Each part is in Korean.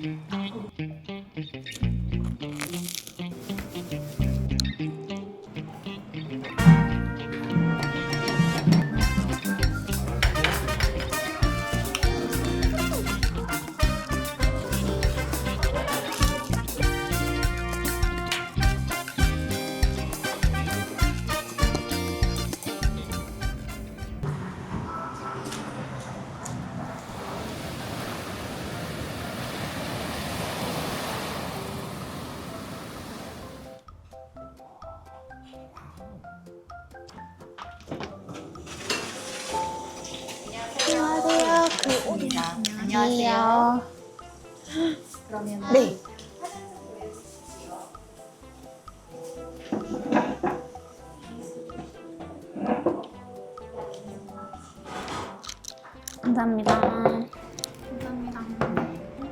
Mm-hmm. 감사합니다. 감사합니다.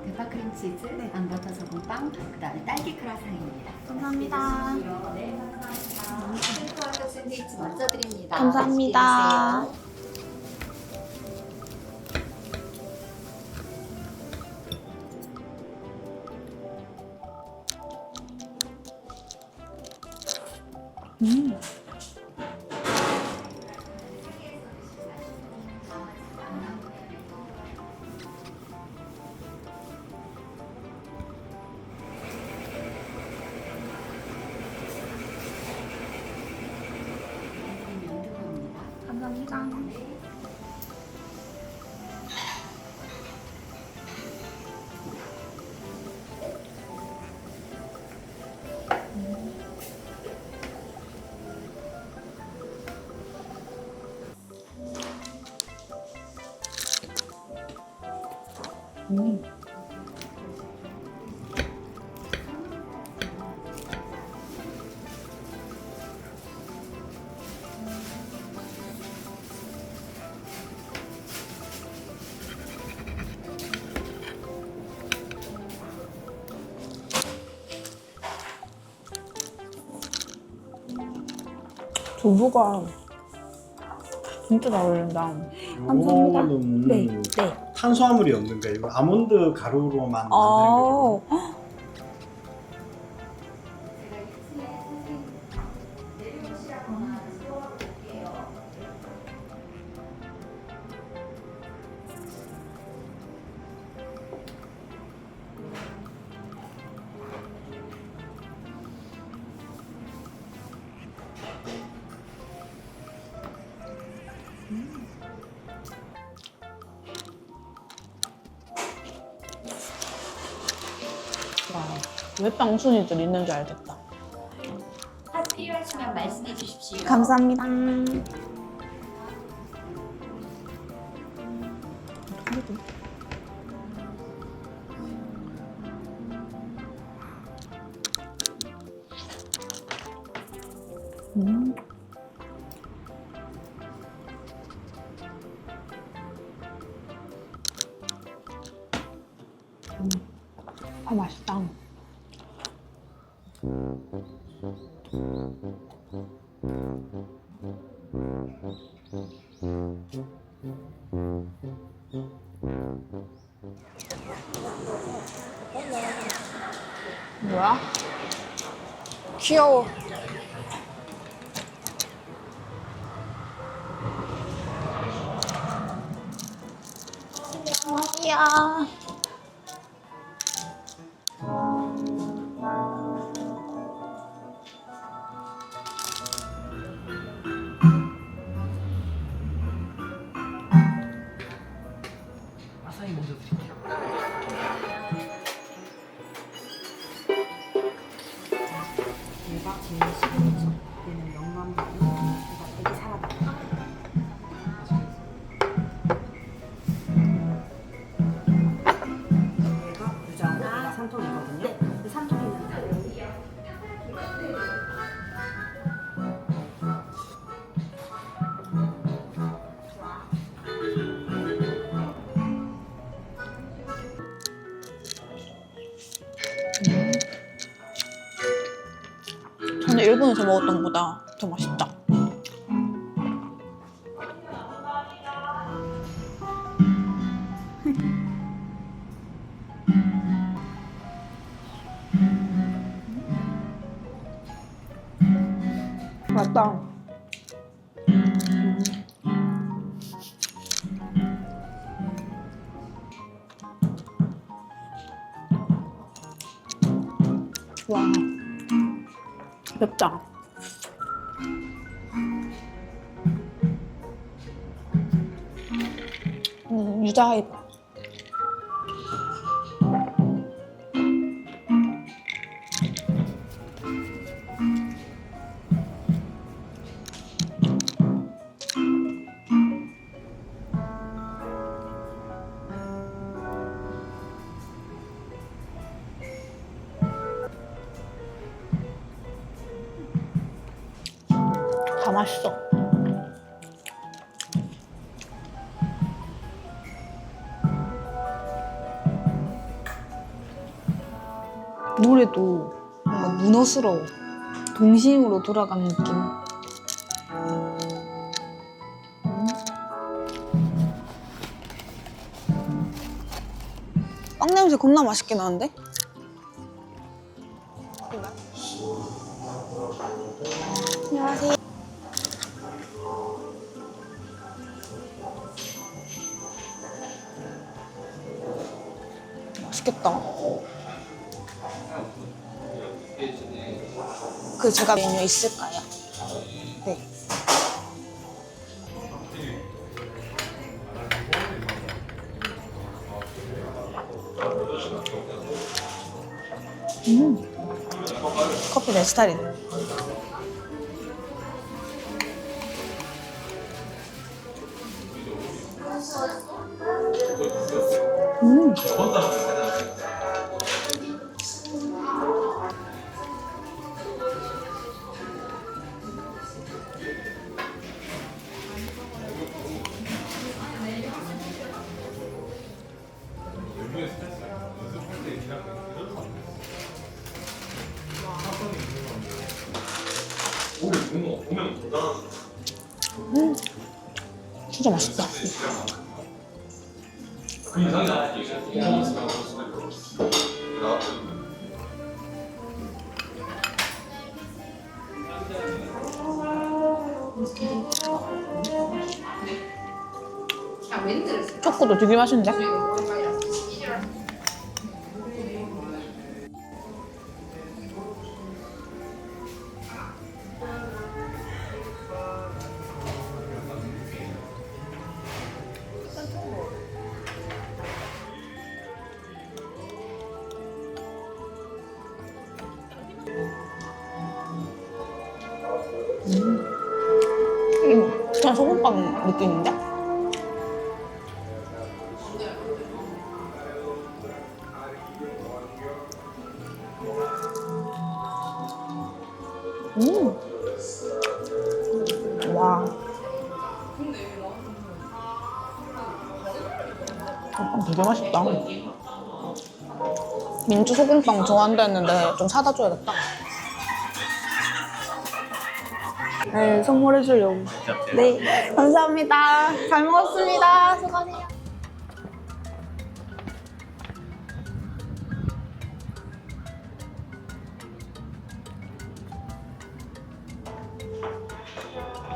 대파 크림치즈, 안버터 소금빵, 그 다음에 딸기 크라상입니다. 감사합니다. 네, 감사합니다. 샌드와드 샌드위치 먼저 드립니다. 감사합니다. 음. 두부가 진짜 잘 어울린다. 감사합니다. 요거는 네, 네. 탄수화물이 없는 거예요. 이거 아몬드 가루로만 만드는 아. 와, 왜 빵순이들 있는 줄 알겠다. 팥 필요하시면 말씀해 주십시오. 감사합니다. 음. 음. 아 맛있다. 뭐야? 귀여워. 아기야. 얘가 제일 시그니처 얘는 명란젓 생각보다 더 맛있다. 맛있다. 와 맵다. 你知道 문어스러워. 동심으로 돌아가는 느낌. 빵 냄새 겁나 맛있게 나는데? 제가 메뉴 있을까요? 네. 음. 커피 내 스타일이네. 음. 되게 맛있는데? 음, 그냥 소금빵 느낌인데? 소금빵 좋아한다 했는데 좀 사다 줘야겠다. 네, 선물해 주려고. 네, 감사합니다. 잘 먹었습니다. 수고하세요.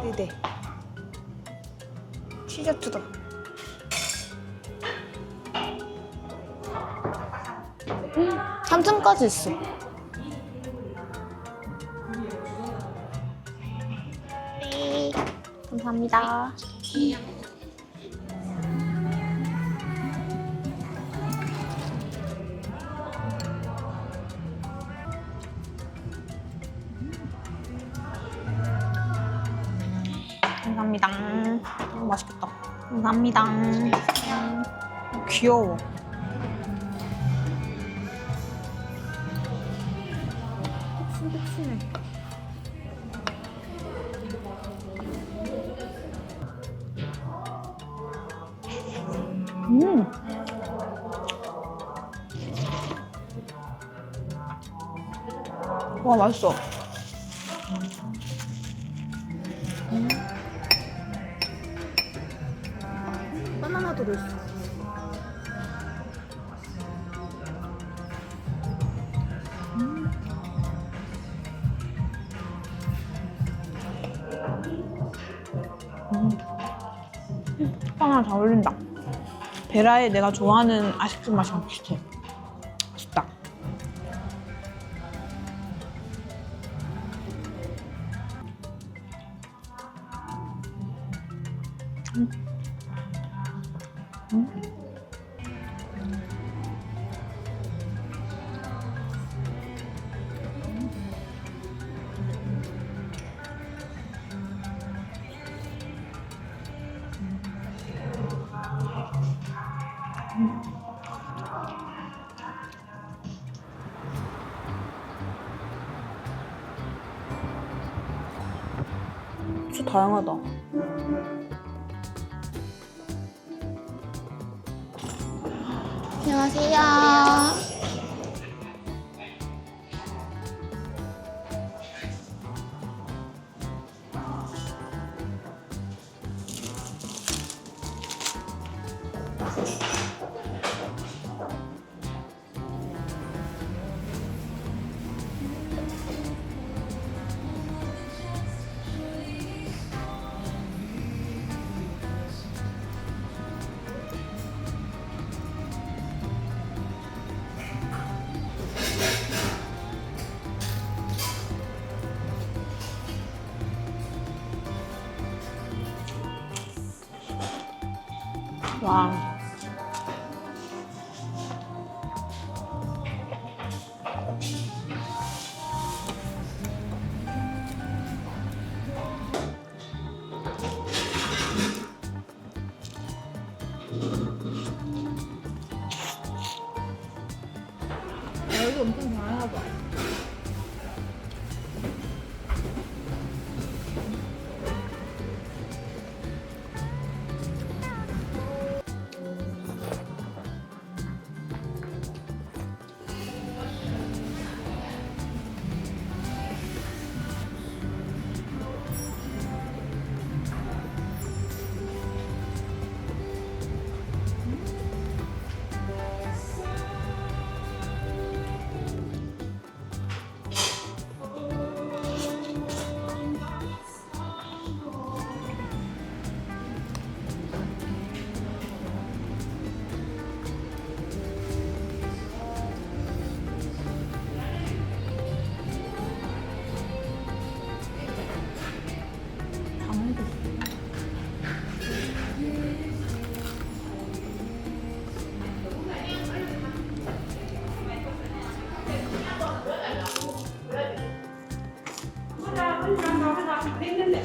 네네. 티셔츠도. 3층까지 있어. 네, 감사합니다. 감사합니다. 음, 맛있겠다. 감사합니다. 음, 귀여워. 음. 와 맛있어. 베라에 내가 좋아하는 아식빵 맛이랑 비슷해. 맛있다. 진짜 다양하다. 와. പ്രാർത്ഥിക്കുന്നില്ലേ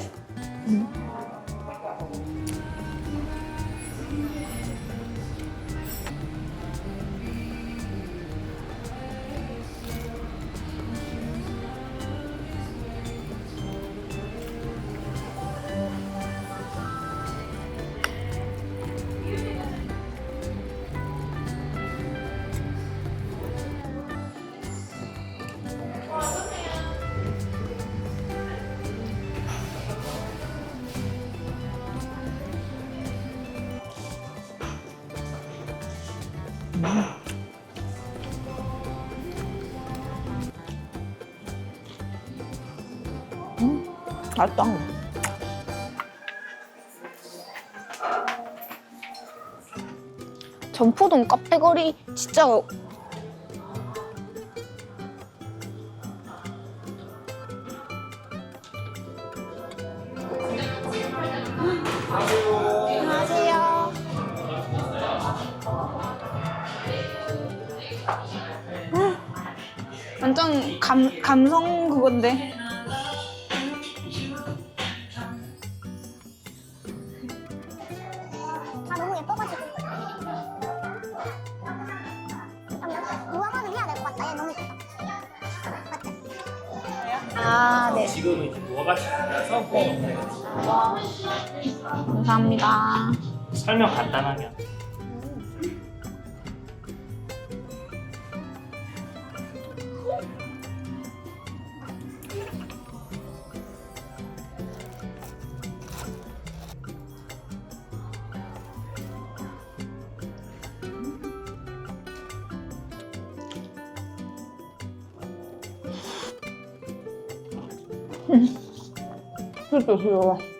맛있다. 전포동 카페거리 진짜 안녕하세요. 완전 감, 감성 그건데. 진짜 귀여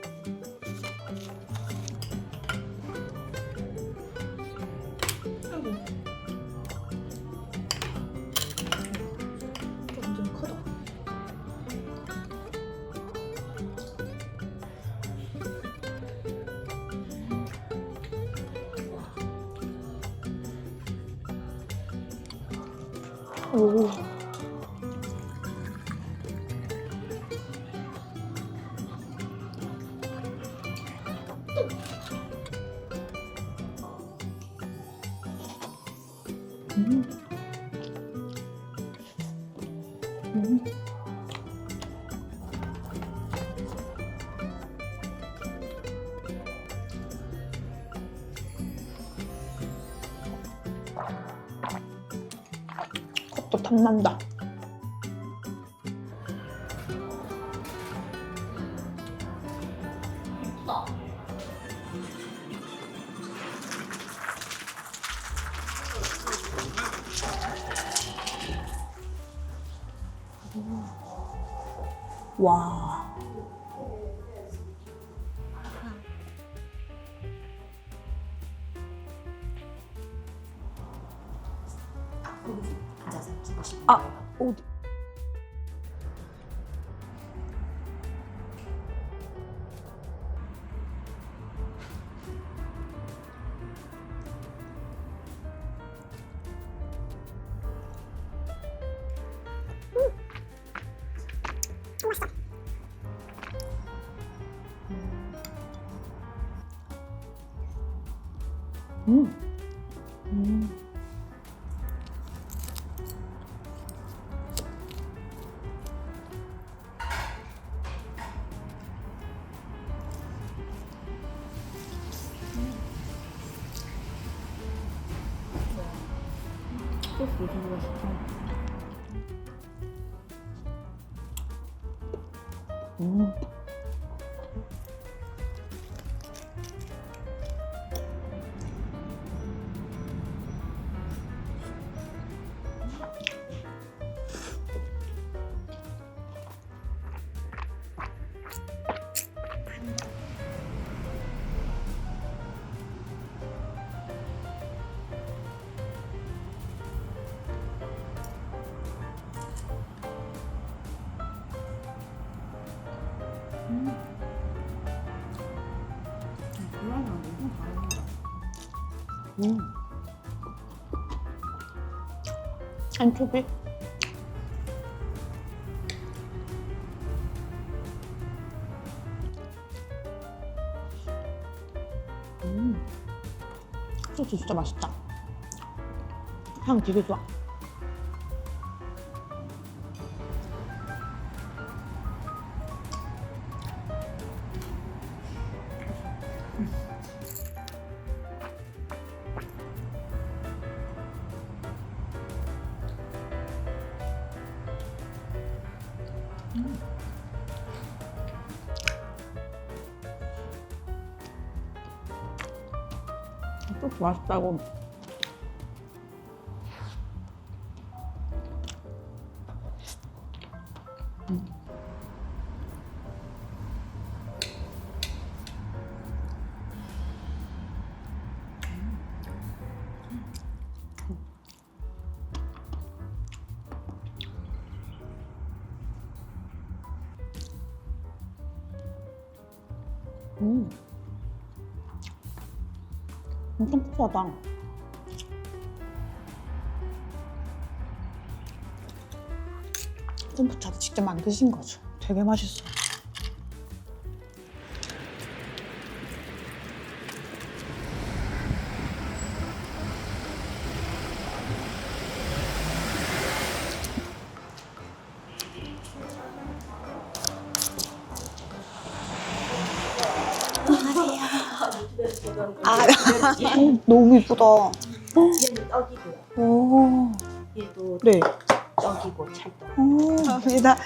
음. 음. 컵도 탐난다. 앉아서 찍으시면 아, 어디? 음. 안쪽이 음. 소스 진짜 맛있다. 향 되게 좋아. 맛있다고. 음. 엄청 고소하다. 콤부차도 직접 만드신 거죠. 되게 맛있어. 아, 너무 이쁘다. 얘는 떡이고요. 오, 얘도 네. 떡이고 찰떡. 오, 감사합니다.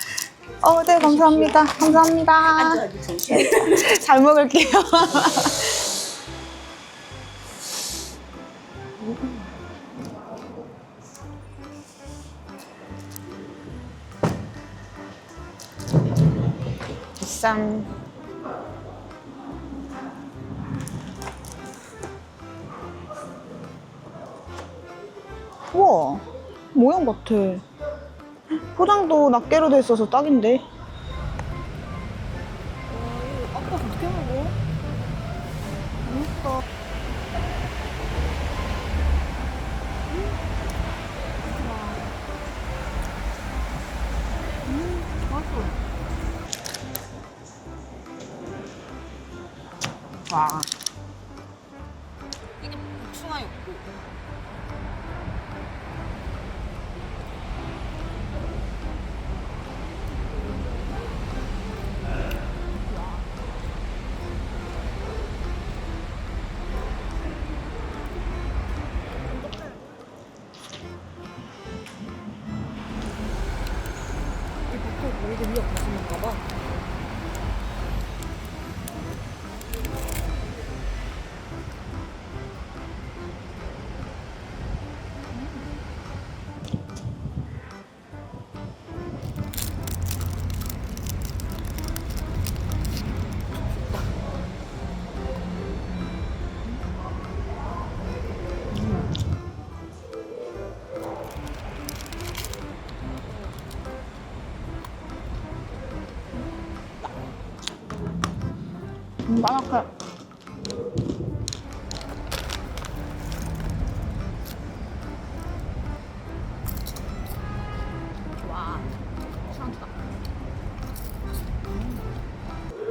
어, 네, 감사합니다. 감사합니다. 앉아, 여기 정신. 잘 먹을게요. 쌈. 모양 같아. 포장도 낱개로 돼 있어서 딱인데.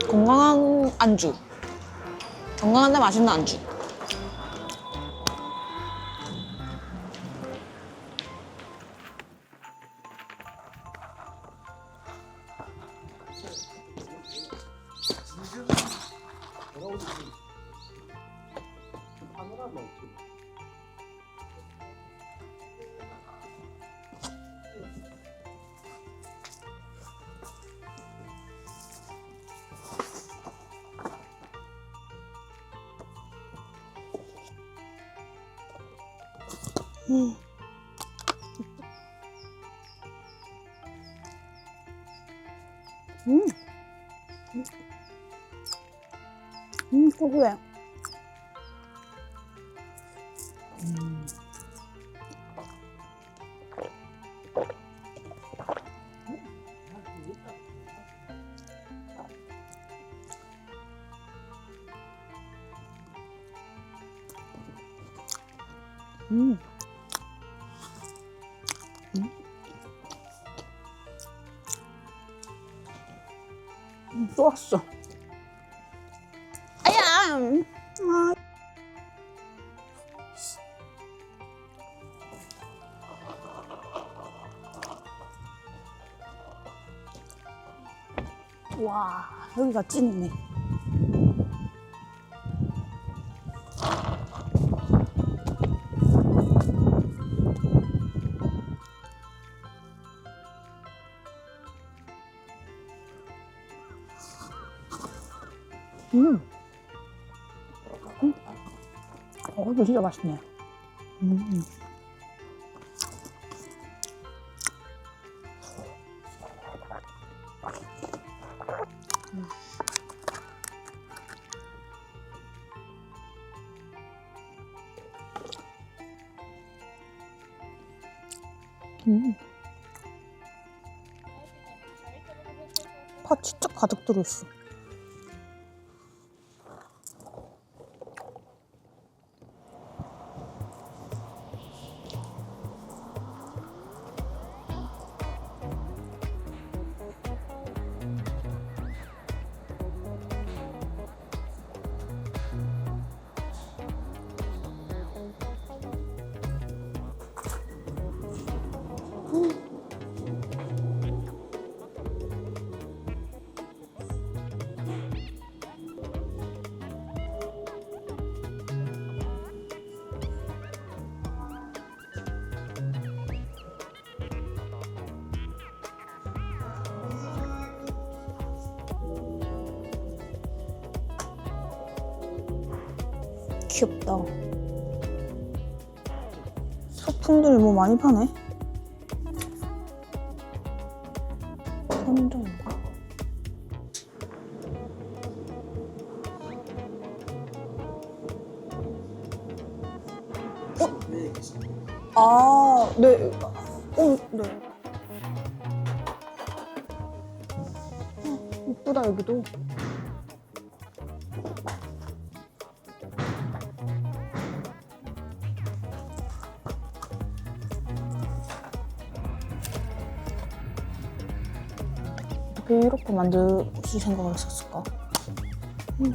건강한 안주. 건강한데 맛있는 안주. 음, 고소해. 음. 왔어. 아야. 아. 와, 여기가 찐이네. 음. 음. 어, 이거 진짜 맛있네. 음. 음. 파 진짜 가득 들어있어. 귀엽다. 소품들이 뭐 많이 파네. 어? 아, 네. 어, 네. 어, 이쁘다, 여기도. 만드실 생각을 했었을까? 음.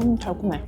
음, 달콤해.